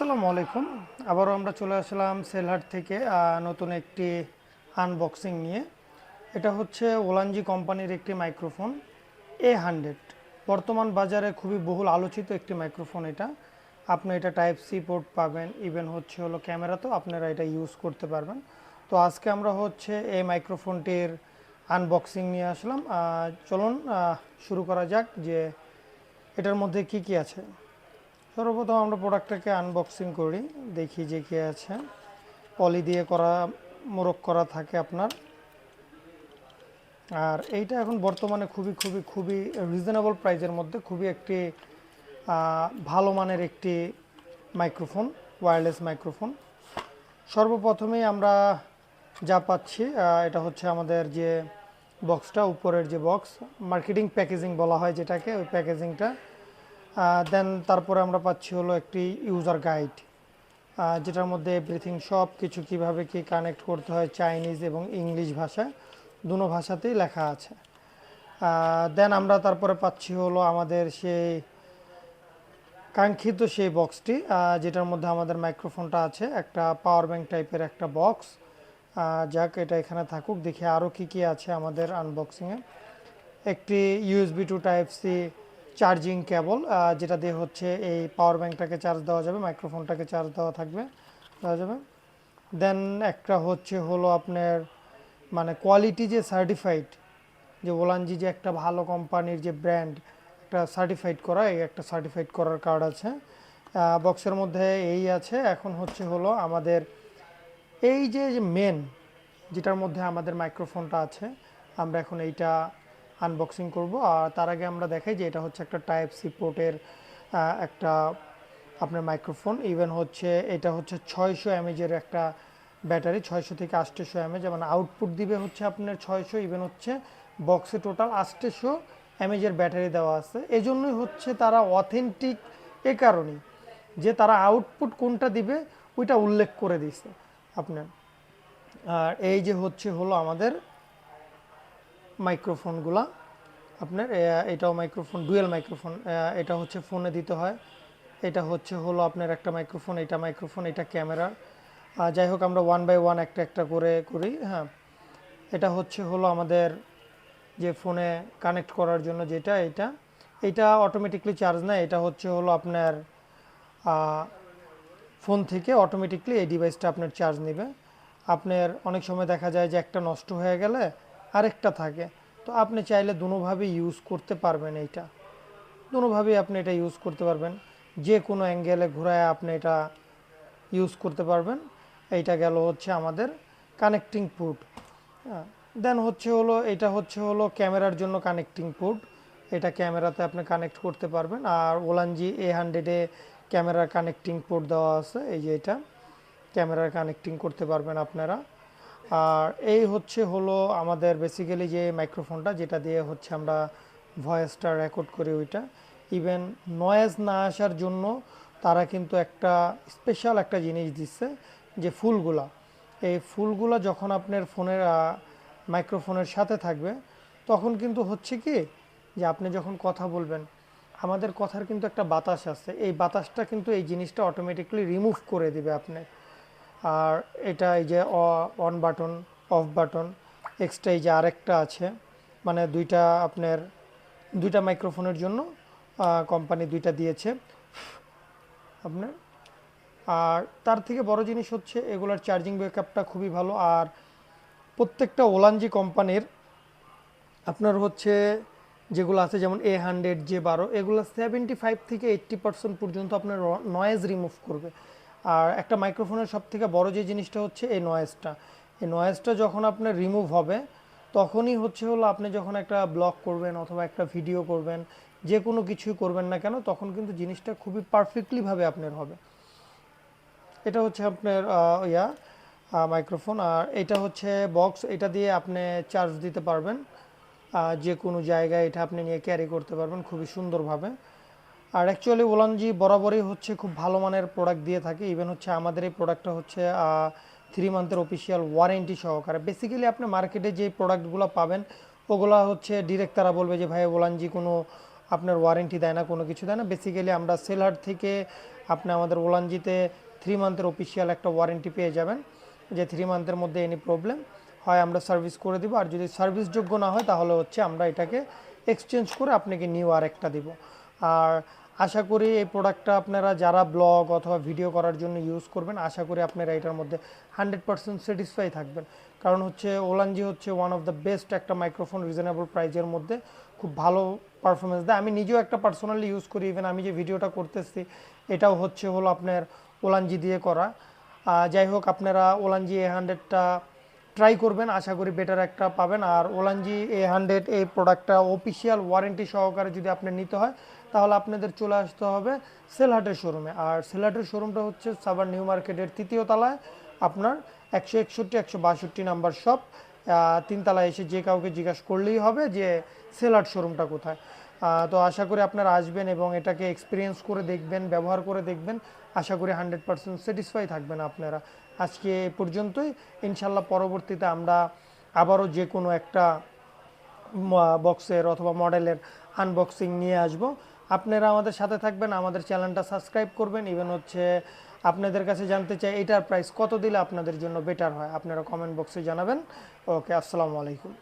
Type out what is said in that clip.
আসসালামু আলাইকুম। আবারও আমরা চলে আসলাম সেলহাট থেকে নতুন একটি আনবক্সিং নিয়ে। এটা হচ্ছে ওলানজি কোম্পানির একটি মাইক্রোফোন এ হান্ড্রেড বর্তমান বাজারে খুবই বহুল আলোচিত একটি মাইক্রোফোন এটা। আপনি এটা টাইপ সি পোর্ট পাবেন ইভেন হচ্ছে হলো ক্যামেরা তো আপনারা এটা ইউজ করতে পারবেন। তো আজকে আমরা হচ্ছে এই মাইক্রোফোনটির আনবক্সিং নিয়ে আসলাম। চলুন শুরু করা যাক যে এটার মধ্যে কি কি আছে। সর্বপ্রথম আমরা প্রোডাক্টটাকে আনবক্সিং করি, দেখি যে কি আছে। পলি দিয়ে করা মোরক করা থাকে আপনার। আর এইটা এখন বর্তমানে খুবই খুবই খুবই রিজনেবল প্রাইজের মধ্যে, খুবই একটি ভালো মানের একটি মাইক্রোফোন ওয়্যারলেস মাইক্রোফোন সর্বপ্রথমেই আমরা যা পাচ্ছি এটা হচ্ছে আমাদের যে বক্সটা উপরের যে বক্স মার্কেটিং প্যাকেজিং বলা হয় যেটাকে, ওই প্যাকেজিংটা দেন তারপরে আমরা পাচ্ছি হলো একটি ইউজার গাইড যেটার মধ্যে এভরিথিং সব কিছু কীভাবে কি কানেক্ট করতে হয় চাইনিজ এবং ইংলিশ ভাষায়, দুনো ভাষাতেই লেখা আছে। দেন আমরা তারপরে পাচ্ছি হলো আমাদের সেই কাঙ্ক্ষিত সেই বক্সটি যেটার মধ্যে আমাদের মাইক্রোফোনটা আছে, একটা পাওয়ার ব্যাংক টাইপের একটা বক্স যাক, এটা এখানে থাকুক, দেখি আরও কি কি আছে আমাদের আনবক্সিংয়ে একটি USB two type C charging cable যেটা দিয়ে হচ্ছে এই পাওয়ার ব্যাংকটাকে চার্জ দেওয়া যাবে মাইক্রোফোনটাকে চার্জ দেওয়া থাকবে, দেওয়া যাবে। দেন একটা হচ্ছে হলো আপনার মানে কোয়ালিটি যে সার্টিফাইড যে ওলানজি যে একটা ভালো কোম্পানির যে ব্র্যান্ড একটা সার্টিফাইড করা, এই একটা সার্টিফাইড করার কার্ড আছে। বক্সের মধ্যে এই আছে। এখন হচ্ছে হলো আমাদের এই যে মেন যেটার মধ্যে আমাদের মাইক্রোফোনটা আছে, আমরা এখন এইটা আনবক্সিং করব। আর তার আগে আমরা দেখাই যে এটা হচ্ছে একটা টাইপ সি পোর্টের একটা আপনার মাইক্রোফোন ইভেন হচ্ছে এটা হচ্ছে ছয়শো এমএজের একটা ব্যাটারি, ছয়শো থেকে আটশোশো এমএজ মানে আউটপুট দিবে হচ্ছে আপনার ছয়শো ইভেন হচ্ছে বক্সে টোটাল আটশোশো এমএজের ব্যাটারি দেওয়া আছে। এজন্যই হচ্ছে তারা অথেন্টিক এ কারণেই যে তারা আউটপুট কোনটা দিবে, ওইটা উল্লেখ করে দিছে আপনার। আর এই যে হচ্ছে হলো আমাদের মাইক্রোফোনগুলা, আপনার এটাও মাইক্রোফোন, ডুয়েল মাইক্রোফোন এটা হচ্ছে ফোনে দিতে হয়। এটা হচ্ছে হলো আপনার একটা মাইক্রোফোন, এটা মাইক্রোফোন, এটা ক্যামেরা। যাই হোক, আমরা ওয়ান বাই ওয়ান একটা একটা করে করি হ্যাঁ। এটা হচ্ছে হলো আমাদের যে ফোনে কানেক্ট করার জন্য যেটা, এটা। এটা অটোমেটিকলি চার্জ নেয়, এটা হচ্ছে হলো আপনার ফোন থেকে অটোমেটিকলি এই ডিভাইসটা আপনার চার্জ নেবে। আপনার অনেক সময় দেখা যায় যে একটা নষ্ট হয়ে গেলে আরেকটা থাকে। তো আপনি চাইলে দুনোভাবেই ইউজ করতে পারবেন এইটা। দুনোভাবেই আপনি এটা ইউজ করতে পারবেন। যে কোনো অ্যাঙ্গেলে ঘোরায় আপনি এটা ইউজ করতে পারবেন। এইটা গেল হচ্ছে আমাদের কানেক্টিং পুট দেন হচ্ছে হলো, এটা হচ্ছে হলো ক্যামেরার জন্য কানেক্টিং পুট এটা ক্যামেরাতে আপনি কানেক্ট করতে পারবেন। আর ওলানজি এ হান্ড্রেডে ক্যামেরার কানেক্টিং পোর্ট দেওয়া আছে। এই যে এটা, ক্যামেরার কানেক্টিং করতে পারবেন আপনারা। আর এই হচ্ছে হলো আমাদের বেসিক্যালি যে মাইক্রোফোনটা যেটা দিয়ে হচ্ছে আমরা ভয়েসটা রেকর্ড করি ওইটা। ইভেন নয়েজ না আসার জন্য তারা কিন্তু একটা স্পেশাল একটা জিনিস দিচ্ছে যে ফুলগুলা। এই ফুলগুলা যখন আপনার ফোনের মাইক্রোফোনের সাথে থাকবে, তখন কিন্তু হচ্ছে কি যে আপনি যখন কথা বলবেন, আমাদের কথার কিন্তু একটা বাতাস আছে। এই বাতাসটা কিন্তু এই জিনিসটা অটোমেটিকলি রিমুভ করে দিবে আপনি। আর এটা এই যে on button off button extra এই যে আরেকটা আছে মানে দুইটা আপনার, দুইটা মাইক্রোফোনের জন্য কোম্পানি দুইটা দিয়েছে। আপনার, আর তার থেকে বড় জিনিস হচ্ছে এগুলার চার্জিং ব্যাকআপটা খুবই ভালো, আর প্রত্যেকটা ওলানজি কোম্পানির আপনার হচ্ছে যেগুলো আছে, যেমন এ হান্ড্রেড যে বারো এগুলো সেভেন্টি ফাইভ থেকে এইট্টি পার্সেন্ট পর্যন্ত আপনার নয়েজ রিমুভ করবে। আর একটা মাইক্রোফোনের সব থেকে বড় যে জিনিসটা হচ্ছে এই নয়েজটা এই নয়েজটা যখন আপনার রিমুভ হবে, তখনই হচ্ছে হলো আপনি যখন একটা ব্লগ করবেন অথবা একটা ভিডিও করবেন, যে কোনো কিছুই করবেন না কেন, তখন কিন্তু জিনিসটা খুবই পারফেক্টলিভাবে আপনার হবে। এটা হচ্ছে আপনার ইয়া মাইক্রোফোন আর এটা হচ্ছে বক্স এটা দিয়ে আপনি চার্জ দিতে পারবেন। যে কোনো জায়গায় এটা আপনি নিয়ে ক্যারি করতে পারবেন খুবই সুন্দরভাবে। আর অ্যাকচুয়ালি ওলানজি বরাবরই হচ্ছে খুব ভালো মানের প্রোডাক্ট দিয়ে থাকে। ইভেন হচ্ছে আমাদের এই প্রোডাক্টটা হচ্ছে থ্রি মান্থের অফিসিয়াল ওয়ারেন্টি সহকারে। বেসিক্যালি আপনি মার্কেটে যে প্রোডাক্টগুলো পাবেন, ওগুলা হচ্ছে ডিরেক্ট তারা বলবে যে, ভাই, ওলানজি কোনো আপনার ওয়ারেন্টি দেয় না, কোনো কিছু দেয় না। বেসিক্যালি আমরা সেলার থেকে আপনি আমাদের ওলানজিতে থ্রি মান্থের অফিসিয়াল একটা ওয়ারেন্টি পেয়ে যাবেন, যে থ্রি মান্থের মধ্যে এনি প্রবলেম হয়, আমরা সার্ভিস করে দিব। আর যদি সার্ভিস যোগ্য না হয়, তাহলে হচ্ছে আমরা এটাকে এক্সচেঞ্জ করে আপনাকে নিউ আর একটা দিব। আর আশা করি এই প্রোডাক্টটা আপনারা যারা ব্লগ অথবা ভিডিও করার জন্য ইউজ করবেন, আশা করি আপনারা এটার মধ্যে হান্ড্রেড পার্সেন্ট স্যাটিসফাই থাকবেন। কারণ হচ্ছে ওলানজি হচ্ছে ওয়ান অফ দ্য বেস্ট একটা মাইক্রোফোন রিজনেবল প্রাইজের মধ্যে খুব ভালো পারফরমেন্স দেয়। আমি নিজেও একটা পার্সোনালি ইউজ করি ইভেন আমি যে ভিডিওটা করতেছি, এটাও হচ্ছে হলো আপনার ওলানজি দিয়ে করা। যাই হোক, আপনারা ওলানজি এ হান্ড্রেডটা ট্রাই করবেন, আশা করি বেটার একটা পাবেন। আর ওলানজি এ হান্ড্রেড এই প্রোডাক্টটা অফিসিয়াল ওয়ারেন্টি সহকারে যদি আপনি নিতে হয় তাহলে আপনাদের চলে আসতে হবে সেলহাটের শোরুমে। আর সেলহাটের শোরুমটা হচ্ছে সাবার নিউ মার্কেটের তৃতীয় তলায়। আপনার একশো একষট্টি, একশো বাষট্টি নাম্বার শপ। তিনতলায় এসে যে কাউকে জিজ্ঞাসা করলেই হবে যে সেলহাট শোরুমটা কোথায়। তো আশা করি আপনারা আসবেন এবং এটাকে এক্সপিরিয়েন্স করে দেখবেন, ব্যবহার করে দেখবেন। আশা করি হান্ড্রেড পার্সেন্ট স্যাটিসফাই থাকবেন আপনারা। আজকে এ পর্যন্তই। ইনশাল্লাহ পরবর্তীতে আমরা আবারও যে কোনো একটা বক্সের অথবা মডেলের আনবক্সিং নিয়ে আসব। আপনারা আমাদের সাথে থাকবেন, আমাদের চ্যানেলটা সাবস্ক্রাইব করবেন ইভেন হচ্ছে আপনাদের কাছে জানতে চাই এটার প্রাইস কত দিলে আপনাদের জন্য বেটার হয়, আপনারা কমেন্ট বক্সে জানাবেন। ওকে আসসালামু আলাইকুম।